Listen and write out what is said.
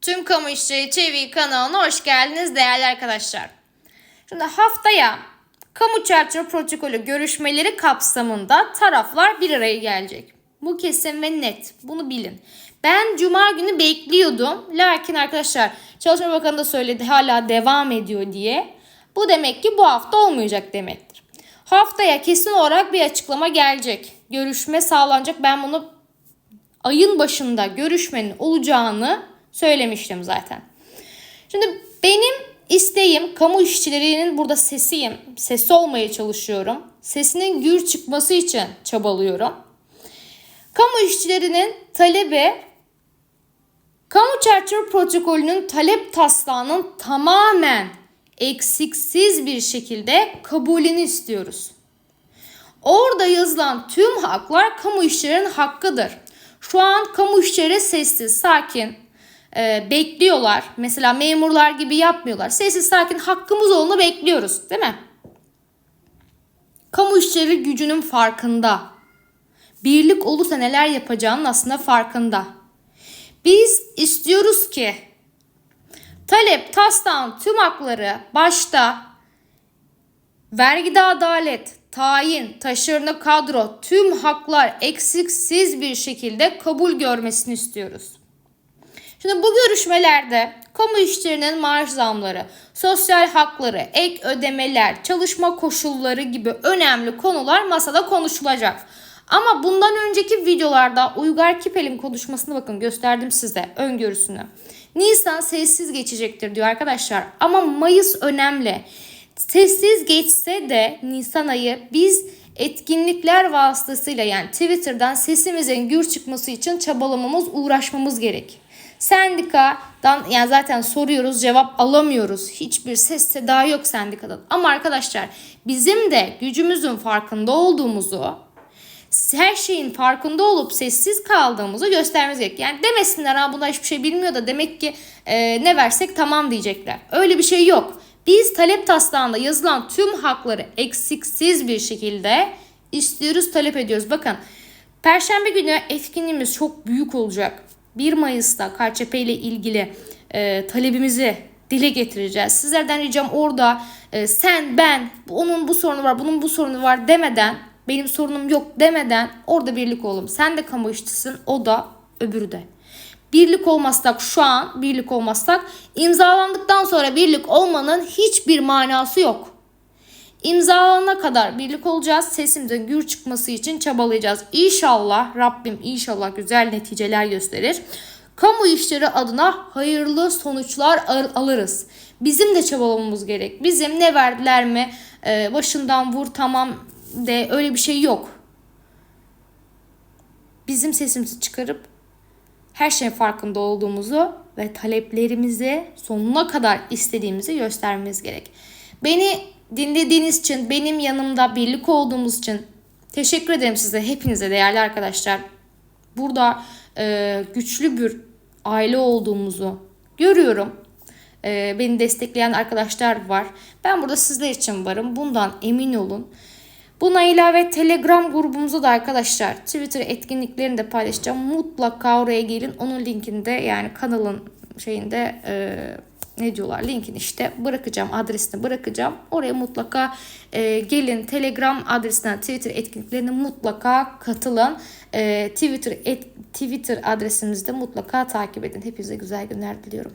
Tüm Kamu İşçileri TV kanalına hoş geldiniz değerli arkadaşlar. Şimdi haftaya kamu çerçeve protokolü görüşmeleri kapsamında taraflar bir araya gelecek. Bu kesin ve net. Bunu bilin. Ben cuma günü bekliyordum. Lakin arkadaşlar Çalışma Bakanı da söyledi hala devam ediyor diye. Bu demek ki bu hafta olmayacak demektir. Haftaya kesin olarak bir açıklama gelecek. Görüşme sağlanacak. Ben bunu ayın başında görüşmenin olacağını söylemiştim zaten. Şimdi benim isteğim kamu işçilerinin burada sesiyim. Sesi olmaya çalışıyorum. Sesinin gür çıkması için çabalıyorum. Kamu işçilerinin talebi kamu çerçeve protokolünün talep taslağının tamamen eksiksiz bir şekilde kabulünü istiyoruz. Orada yazılan tüm haklar kamu işçilerinin hakkıdır. Şu an kamu işçileri sessiz, sakin e, bekliyorlar. Mesela memurlar gibi yapmıyorlar. Sessiz, sakin hakkımız olduğunu bekliyoruz değil mi? Kamu işçileri gücünün farkında. Birlik olursa neler yapacağının aslında farkında. Biz istiyoruz ki talep, taslağın tüm hakları başta vergide adalet, tayin, taşeronlu kadro, tüm haklar eksiksiz bir şekilde kabul görmesini istiyoruz. Şimdi bu görüşmelerde kamu işçilerinin maaş zamları, sosyal hakları, ek ödemeler, çalışma koşulları gibi önemli konular masada konuşulacak. Ama bundan önceki videolarda Uygar Kipel'in konuşmasını bakın gösterdim size öngörüsünü. Nisan sessiz geçecektir diyor arkadaşlar ama Mayıs önemli. Sessiz geçse de Nisan ayı biz etkinlikler vasıtasıyla yani Twitter'dan sesimizin gür çıkması için çabalamamız, uğraşmamız gerek. Sendikadan yani zaten soruyoruz cevap alamıyoruz. Hiçbir ses seda yok sendikadan. Ama arkadaşlar bizim de gücümüzün farkında olduğumuzu her şeyin farkında olup sessiz kaldığımızı göstermemiz gerek. Yani demesinler ha buna hiçbir şey bilmiyor da demek ki e, ne versek tamam diyecekler. Öyle bir şey yok. Biz talep taslağında yazılan tüm hakları eksiksiz bir şekilde istiyoruz, talep ediyoruz. Bakın Perşembe günü etkinliğimiz çok büyük olacak. 1 Mayıs'ta KÇP ile ilgili e, talebimizi dile getireceğiz. Sizlerden ricam orada e, sen, ben, onun bu sorunu var, bunun bu sorunu var demeden, benim sorunum yok demeden orada birlik olalım. Sen de kamu işçisin, o da öbürü de. Birlik olmazsak şu an birlik olmazsak imzalandıktan sonra birlik olmanın hiçbir manası yok. İmzalanana kadar birlik olacağız. Sesimizin gür çıkması için çabalayacağız. İnşallah Rabbim inşallah güzel neticeler gösterir. Kamu işleri adına hayırlı sonuçlar al- alırız. Bizim de çabalamamız gerek. Bizim ne verdiler mi e, başından vur tamam de öyle bir şey yok. Bizim sesimizi çıkarıp her şeyin farkında olduğumuzu ve taleplerimizi sonuna kadar istediğimizi göstermemiz gerek. Beni dinlediğiniz için, benim yanımda birlik olduğumuz için teşekkür ederim size hepinize değerli arkadaşlar. Burada e, güçlü bir aile olduğumuzu görüyorum. E, beni destekleyen arkadaşlar var. Ben burada sizler için varım. Bundan emin olun. Buna ilave Telegram grubumuza da arkadaşlar Twitter etkinliklerini de paylaşacağım. Mutlaka oraya gelin. Onun linkini de yani kanalın şeyinde e, ne diyorlar linkini işte bırakacağım adresini bırakacağım. Oraya mutlaka e, gelin Telegram adresinden Twitter etkinliklerine mutlaka katılın. E, Twitter et, Twitter adresimizde mutlaka takip edin. Hepinize güzel günler diliyorum.